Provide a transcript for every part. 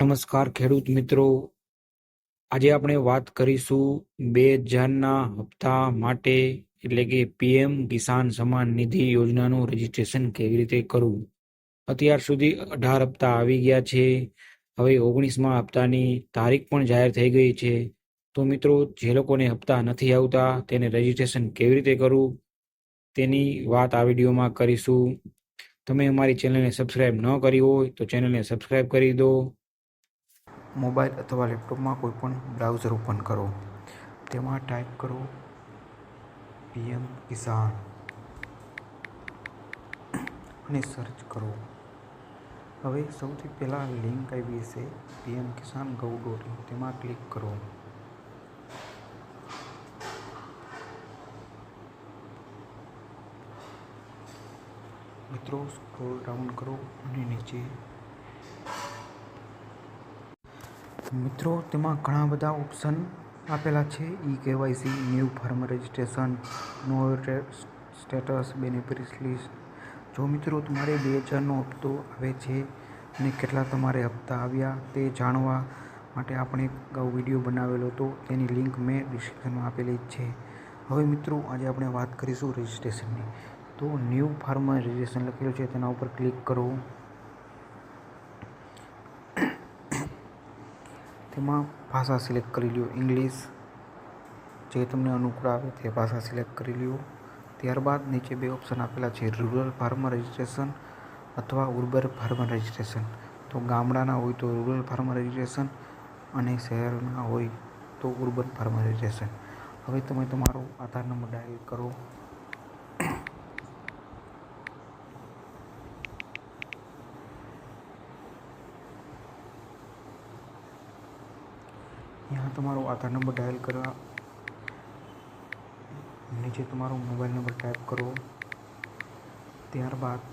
નમસ્કાર, ખેડૂત મિત્રો. આજે આપણે વાત કરીશું બે હજારના હપ્તા માટે, એટલે કે પીએમ કિસાન સન્માન નિધિ યોજનાનું રજીસ્ટ્રેશન કેવી રીતે કરવું? અત્યાર સુધી અઢાર હપ્તા આવી ગયા છે. હવે ઓગણીસમાં હપ્તાની તારીખ પણ જાહેર થઈ ગઈ છે. તો મિત્રો, જે લોકોને હપ્તા નથી આવતા, તેને રજીસ્ટ્રેશન કેવી રીતે કરવું? તેની વાત આ વિડીયોમાં કરીશું. તમે અમારી ચેનલને સબસ્ક્રાઇબ ન કરી હોય, તો ચેનલને સબસ્ક્રાઇબ કરી દો. મોબાઈલ અથવા લેપટોપમાં કોઈપણ બ્રાઉઝર ઓપન કરો. તેમાં ટાઈપ કરો પીએમ કિસાન અને સર્ચ કરો. હવે સૌથી પહેલાં લિંક આવી છે પીએમ કિસાન ગૌ ડોટ ઇન. તેમાં ક્લિક કરો. મિત્રો, સ્ક્રોલ ડાઉન કરો અને નીચે મિત્રો, તેમાં ઘણા બધા ઓપ્શન આપેલા છે. E KYC new farm registration નો સ્ટેટસ બેનિફિટ લિસ્ટ જો મિત્રો, તમારે બે હજારનો હપ્તો આવે છે અને કેટલા તમારે હપ્તા આવ્યા તે જાણવા માટે આપણે અગાઉ વીડિયો બનાવેલો હતો. તેની લિંક મેં ડિસ્ક્રિપ્શનમાં આપેલી છે. હવે મિત્રો, આજે આપણે વાત કરીશું રજિસ્ટ્રેશનની તો ન્યૂ ફાર્મ રજિસ્ટ્રેશન લખેલું છે, તેના ઉપર ક્લિક કરો. તેમાં ભાષા સિલેક્ટ કરી લ્યો. ઇંગ્લિશ જે તમને અનુકૂળ આવે તે ભાષા સિલેક્ટ કરી લ્યો. ત્યારબાદ નીચે બે ઓપ્શન આપેલા છે. રૂરલ ફાર્મર રજિસ્ટ્રેશન અથવા ઉર્બર ફાર્મર રજિસ્ટ્રેશન. તો ગામડાના હોય તો રૂરલ ફાર્મર રજિસ્ટ્રેશન અને શહેરના હોય તો ઉર્બન ફાર્મર રજિસ્ટ્રેશન. હવે તમે તમારો આધાર નંબર ડાયલ કરો. यहाँ તમારો આધાર નંબર ડાયલ કરવા નીચે તમારો મોબાઈલ નંબર ટાઈપ કરો ત્યારબાદ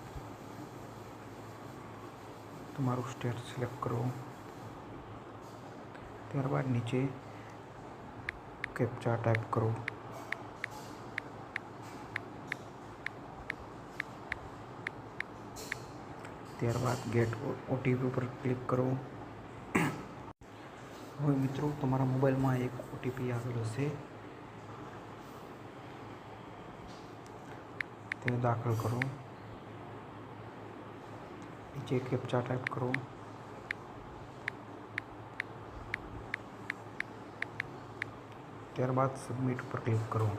તમારું સ્ટેટ સિલેક્ટ કરો ત્યારબાદ નીચે કેપ્ચા ટાઈપ કરો ત્યારબાદ ગેટ ઓટીપી પર ક્લિક કરો હવે મિત્રો, તમારા મોબાઈલમાં એક ઓટીપી આવેલો છે. તે દાખલ કરો. નીચે કેપ્ચા ટાઈપ કરો. ત્યારબાદ સબમિટ ઉપર ક્લિક કરો.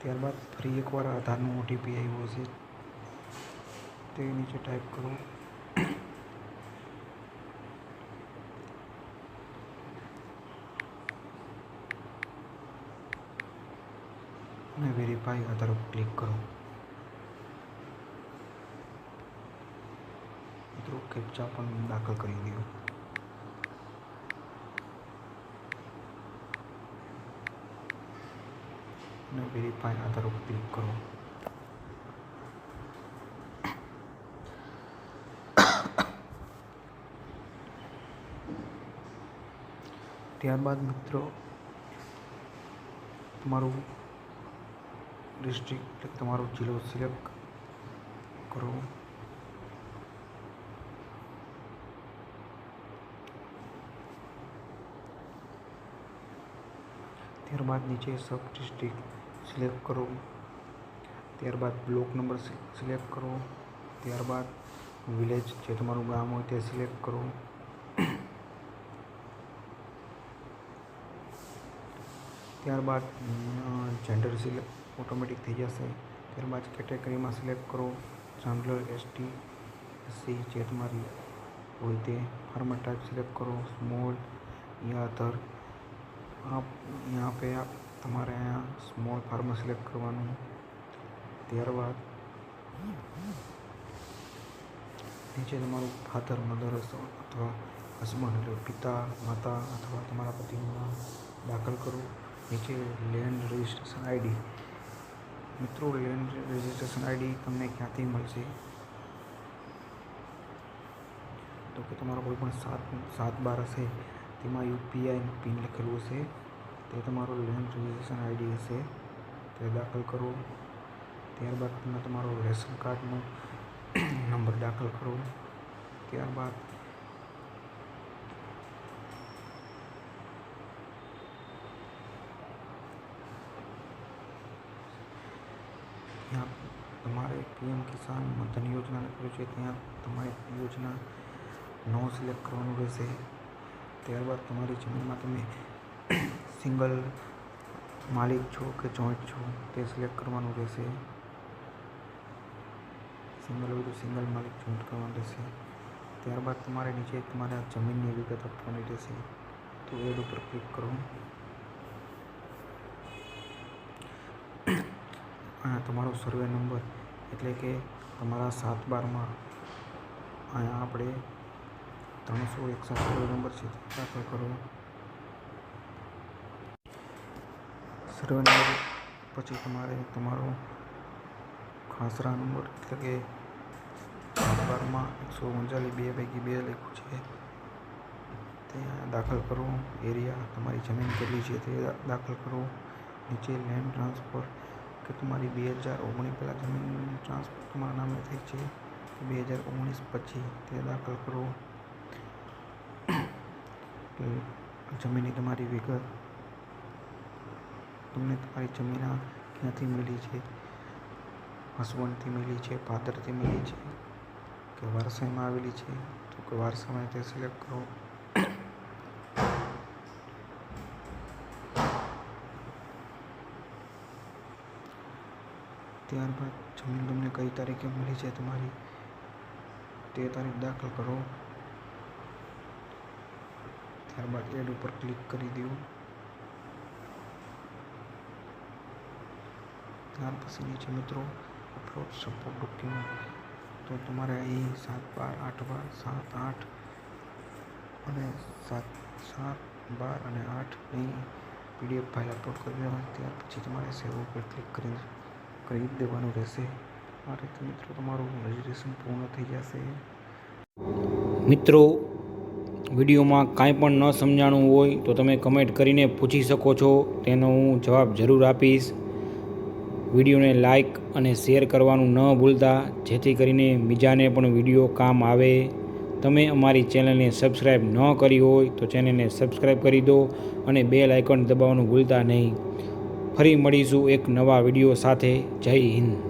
ત્યારબાદ ફરી એકવાર આધારનો ઓટીપી આવ્યો છે. તે નીચે ટાઈપ કરો અને વેરીફાઈ આધાર ઉપર ક્લિક કરો મિત્રો કેપ્ચા પણ દાખલ કરી દો અને વેરીફાઈ આધાર ઉપર ક્લિક કરો ત્યારબાદ મિત્રો, તમારું ડિસ્ટ્રિક્ટ એટલે તમારો જિલ્લો સિલેક્ટ કરો. ત્યારબાદ નીચે સબ ડિસ્ટ્રિક્ટ સિલેક્ટ કરો. ત્યારબાદ બ્લોક નંબર સિલેક્ટ કરો. ત્યારબાદ વિલેજ જે તમારું ગામ હોય તે સિલેક્ટ કરો. ત્યારબાદ જેન્ડર સિલેક્ટ ઓટોમેટિક થઈ જશે. ત્યારબાદ કેટેગરીમાં સિલેક્ટ કરો. જનરલ એસટી એસસી તમારી હોય તે. ફાર્મર ટાઈપ સિલેક્ટ કરો. સ્મોલ યા અધર આપ યહાં પે આપ તમારે અહીંયા સ્મોલ ફાર્મ સિલેક્ટ કરવાનું. ત્યારબાદ નીચે તમારું ફાધર મધર અથવા હસબન્ડ એટલે પિતા, માતા અથવા તમારા પતિનું નામ દાખલ કરો. નીચે લેન્ડ રજિસ્ટ્રેશન આઈડી મિત્રો લેન્ડ રજિસ્ટ્રેશન આઈડી તમને ક્યાંથી મળશે? તો કે તમારો કોઈ પણ સાત સાત બાર હશે, તેમાં યુપીઆઈ પિન લખેલું હશે, તે તમારો લેન્ડ રજિસ્ટ્રેશન આઈડી હશે. તે દાખલ કરો. ત્યારબાદ તમે તમારો રેશન કાર્ડનો નંબર દાખલ કરો. ત્યારબાદ ત્યાં તમારે પીએમ કિસાન મધન યોજના કર્યું છે, ત્યાં તમારે યોજના નો સિલેક્ટ કરવાનું રહેશે. ત્યારબાદ તમારી જમીનમાં તમે સિંગલ માલિક છો કે જોઈન્ટ છો તે સિલેક્ટ કરવાનું રહેશે. સિંગલ હોય તો સિંગલ માલિક જોઈન્ટ કરવાનું રહેશે. ત્યારબાદ તમારે નીચે તમારા જમીનની વિગત આપવાની રહેશે. તો એડ ઉપર ક્લિક કરો. તમારો સર્વે નંબર એટલે કે તમારા સાત બારમાં અહીંયા આપણે ત્રણસો એકસઠ સર્વે નંબર છે દાખલ કરો. સર્વે નંબર પછી તમારે તમારો ખાસરા નંબર એટલે કે સાત બારમાં એકસો ઓગણચાલીસ, બે પૈકી બે લખ્યું છે. તે દાખલ કરો. એરિયા તમારી જમીન કેટલી છે તે દાખલ કરો. નીચે લેન્ડ ટ્રાન્સફર કે તમારી બે હજાર ઓગણીસ પહેલાં જમીન ટ્રાન્સફર તમારા નામે થઈ છે બે હજાર ઓગણીસ પછી તે દાખલ કરો. જમીનની તમારી વિગત તમને તમારી જમીન ક્યાંથી મળી છે? હસબન્ડથી મળી છે ફાધરથી મળી છે કે વારસાઈમાં આવેલી છે? તો કે વારસામાં તે સિલેક્ટ કરો. ત્યારબાદ જમીન તમને કઈ તારીખે મળી છે તમારી તે તારીખ દાખલ કરો. ત્યારબાદ એડ ઉપર ક્લિક કરી દો. ત્યાર પછી નીચે મિત્રો અપલોડ સપોર્ટ ડોક્યુમેન્ટ તો તમારે અહીં સાત બાર આઠ બાર સાત આઠ અને સાત સાત બાર અને આઠ અહીં પીડીએફ ફાઇલ અપલોડ કરી દેવાની ત્યાર પછી તમારે સેવ ઉપર ક્લિક કરી કરી દેવાનું રહેશે. આ રીતે મિત્રો તમારું રજિસ્ટ્રેશન પૂર્ણ થઈ જશે. મિત્રો, વિડીયોમાં કાંઈ પણ ન સમજાણું હોય તો તમે કમેન્ટ કરીને પૂછી શકો છો. તેનો હું જવાબ જરૂર આપીશ. વિડીયોને લાઇક અને શેર કરવાનું ન ભૂલતા, જેથી કરીને બીજાને પણ વીડિયો કામ આવે. તમે અમારી ચેનલને સબસ્ક્રાઈબ ન કરી હોય તો ચેનલને સબસ્ક્રાઈબ કરી દો અને બેલ આઇકન દબાવવાનું ભૂલતા નહીં. ફરી મળીશું એક નવા વીડિયો સાથે. જય હિન્દ.